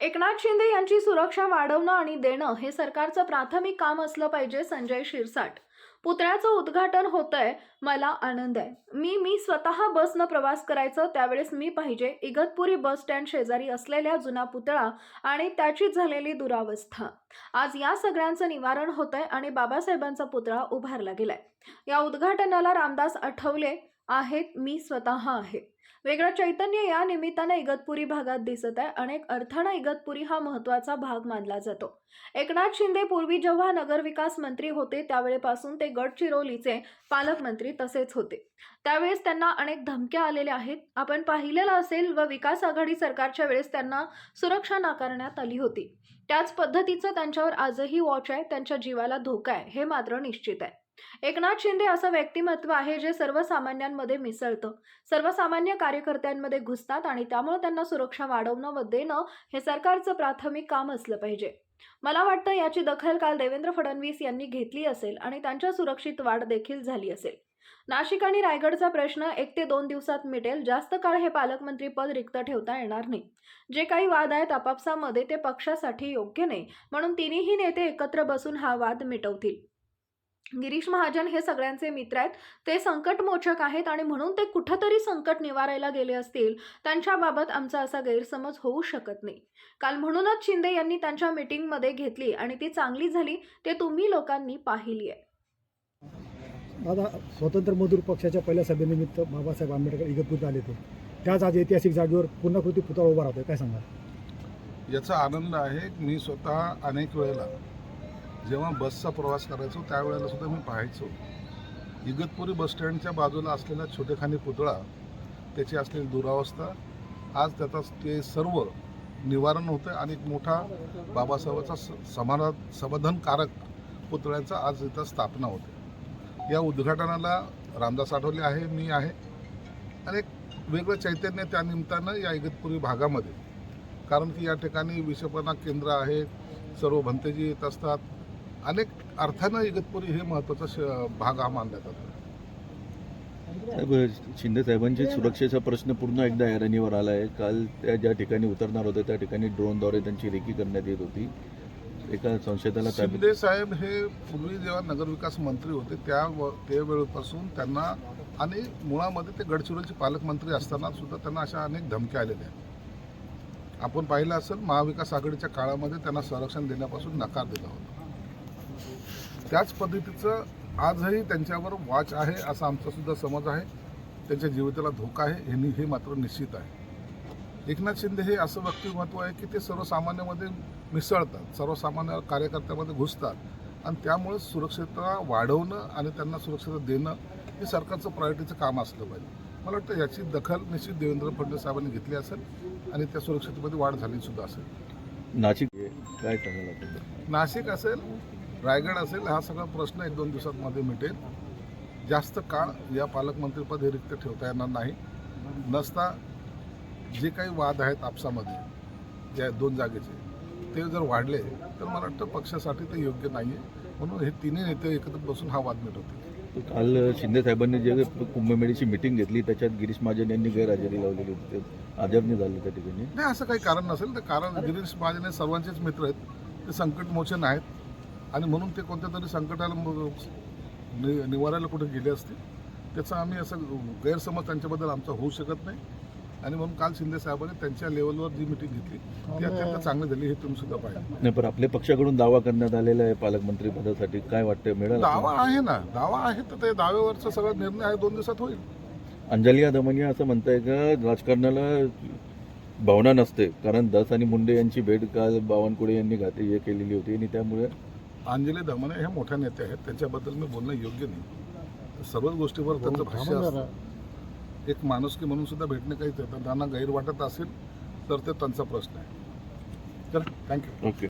एकनाथ शिंदे यांची सुरक्षा वाढवणं आणि देणं हे सरकारचं प्राथमिक काम असलं पाहिजे संजय शिरसाट. पुतळ्याचं उद्घाटन होतंय मला आनंद आहे. मी मी स्वतः बसनं प्रवास करायचं त्यावेळेस मी पाहिजे इगतपुरी बस स्टँड शेजारी असलेल्या जुना पुतळा आणि त्याची झालेली दुरावस्था. आज या सगळ्यांचं निवारण होतंय आणि बाबासाहेबांचा पुतळा उभारला गेलाय. या उद्घाटनाला रामदास आठवले आहेत मी स्वतः आहे. वेगळं चैतन्य या निमित्तानं इगतपुरी भागात दिसत आहे. अनेक अर्थानं इगतपुरी हा महत्त्वाचा भाग मानला जातो. एकनाथ शिंदे पूर्वी जेव्हा नगरविकास मंत्री होते त्यावेळेपासून ते गडचिरोलीचे पालकमंत्री तसेच होते. त्यावेळेस त्यांना अनेक धमक्या आलेल्या आहेत. आपण पाहिलेलं असेल व विकास आघाडी सरकारच्या वेळेस त्यांना सुरक्षा नाकारण्यात आली होती. त्याच पद्धतीचं त्यांच्यावर आजही वॉच आहे. त्यांच्या जीवाला धोका आहे. हे मात्र निश्चित आहे. एकनाथ शिंदे असं व्यक्तिमत्व आहे जे सर्वसामान्यांमध्ये मिसळतं. सर्वसामान्य कार्यकर्त्यांमध्ये घुसतात आणि त्यामुळे त्यांना सुरक्षा वाढवणं व देणं हे सरकारचं प्राथमिक काम असलं पाहिजे. मला वाटतं याची दखल काल देवेंद्र फडणवीस यांनी घेतली असेल आणि त्यांच्या सुरक्षित वाढ देखील झाली असेल. नाशिक आणि रायगडचा प्रश्न एक ते दोन दिवसात मिटेल जास्त काळ हे पालकमंत्री पद रिक्त ठेवता येणार नाही. जे काही वाद आहेत आपापसामध्ये ते पक्षासाठी योग्य नाही म्हणून तिन्ही नेते एकत्र बसून हा वाद मिटवतील. गिरीश महाजन हे सगळ्यांचे मित्र आहेत. ते संकटमोचक आहेत आणि म्हणून ते कुठंतरी संकट निवारायला गेले असतील त्यांच्याबाबत आमचा असा गैरसमज होऊ शकत नाही. काल म्हणूनच शिंदे यांनी त्यांच्या मीटिंगमध्ये घेतली आणि ती चांगली झाली ते तुम्ही लोकांनी पाहिली आहे. दादा स्वतंत्र मजूर पक्षाच्या पहिल्या सभेनिमित्त बाबासाहेब आंबेडकर इगतपुरीत आले होते. त्याच आज ऐतिहासिक जागेवर पूर्णकृती पुतळा उभा राहतोय? काय सांगा याचा आनंद आहे मी स्वतः अनेक वेळेला जेव्हा बसचा प्रवास करायचो त्यावेळेला सुद्धा मी पाहायचो. इगतपुरी बसस्टँडच्या बाजूला असलेला छोटेखानी पुतळा त्याची असलेली दुरावस्था आज त्याचा ते सर्व निवारण होतं आणि एक मोठा बाबासाहेबाचा स- समाना समाधानकारक पुतळ्याचा आज इथं स्थापना होते या उद्घाटनाला रामदास आठवले आहे मी आहे. आणि एक वेगळं चैतन्य त्या निमित्तानं या इगतपुरी भागामध्ये. कारण की या ठिकाणी विषपणा केंद्र आहे सर्व भंतेजी येत असतात. अनेक अर्थानं इगतपुरी हे महत्त्वाचा श भाग हा मानला जातो. साहेब शिंदे साहेबांची सुरक्षेचा प्रश्न पुन्हा एकदा ऐरणीवर आला आहे काल त्या ज्या ठिकाणी उतरणार होते त्या ठिकाणी ड्रोनद्वारे त्यांची रेकी करण्यात येत होती. एका संशयिताला ताब्यात शिंदे साहेब हे पूर्वी जेव्हा नगरविकास मंत्री होते त्या त्यावेळेपासून त्यांना आणि मुळामध्ये ते गडचिरोलीचे पालकमंत्री असताना सुद्धा त्यांना अशा अनेक धमक्या आलेल्या आहेत. आपण पाहिलं असेल महाविकास आघाडीच्या काळामध्ये त्यांना संरक्षण देण्यापासून नकार दिला होता. त्याच पद्धतीचं आजही त्यांच्यावर वॉच आहे असा आमचा सुद्धा समज आहे. त्यांच्या जीविताला धोका आहे हे हे मात्र निश्चित आहे. एकनाथ शिंदे हे असं व्यक्तिमत्व आहे की ते सर्वसामान्यामध्ये मिसळतात सर्वसामान्य कार्यकर्त्यामध्ये घुसतात. आणि त्यामुळे सुरक्षितता वाढवणं आणि त्यांना सुरक्षितता देणं हे सरकारचं प्रायोरिटीचं काम असलं पाहिजे. मला वाटतं याची दखल निश्चित देवेंद्र फडणवीस साहेबांनी घेतली असेल आणि त्या सुरक्षिततेमध्ये वाढ झाली सुद्धा असेल. नाशिक काय नाशिक असेल रायगड असेल हा सगळा प्रश्न एक दोन दिवसात मध्ये मिटेल. जास्त काळ या पालकमंत्रीपद हे रिक्त ठेवता येणार नाही. नसता जे काही वाद आहेत आपसामध्ये या दोन जागेचे ते जर वाढले तर मला वाटतं पक्षासाठी ते योग्य नाही आहे म्हणून हे तिन्ही नेते एकत्र बसून हा वाद मिटवतील. काल शिंदे साहेबांनी जे कुंभमेळीची मिटिंग घेतली त्याच्यात गिरीश महाजन यांनी गैरहजेरी लावलेली होती. ते हजर झाले त्या ठिकाणी. नाही असं काही कारण नसेल. तर कारण गिरीश महाजन हे सर्वांचेच मित्र आहेत. ते संकटमोचन आहेत. आणि म्हणून ते कोणत्या तरी संकटाला नि- निवारायला कुठे गेले असतील त्याचा आम्ही असं गैरसमज त्यांच्याबद्दल आमचा होऊ शकत नाही. आणि म्हणून काल शिंदे साहेबांनी त्यांच्या लेवलवर जी मिटिंग घेतली ती अत्यंत चांगली झाली हे तुम्ही सुद्धा पाहिजे नाही पण आपल्या पक्षाकडून दावा करण्यात आलेला आहे पालकमंत्री पदासाठी काय वाटतंय मिळेल दावा आहे ना. दावा आहे तर ते दाव्यावरचा सगळा निर्णय आहे दोन दिवसात होईल. अंजलिया दमनिया असं म्हणताय का राजकारणाला भावना नसते. कारण दस आणि मुंडे यांची भेट काल बावनकुळे यांनी घाती हे केलेली होती. आणि त्यामुळे अंजली दमने ह्या मोठ्या नेते आहेत त्यांच्याबद्दल मी बोलणं योग्य नाही. सर्वच गोष्टीवर त्यांचं भाष्य असतं. एक माणुसकी म्हणून सुद्धा भेटणे काही त्यांना गैर वाटत असेल तर ते त्यांचा प्रश्न आहे. चला थँक्यू ओके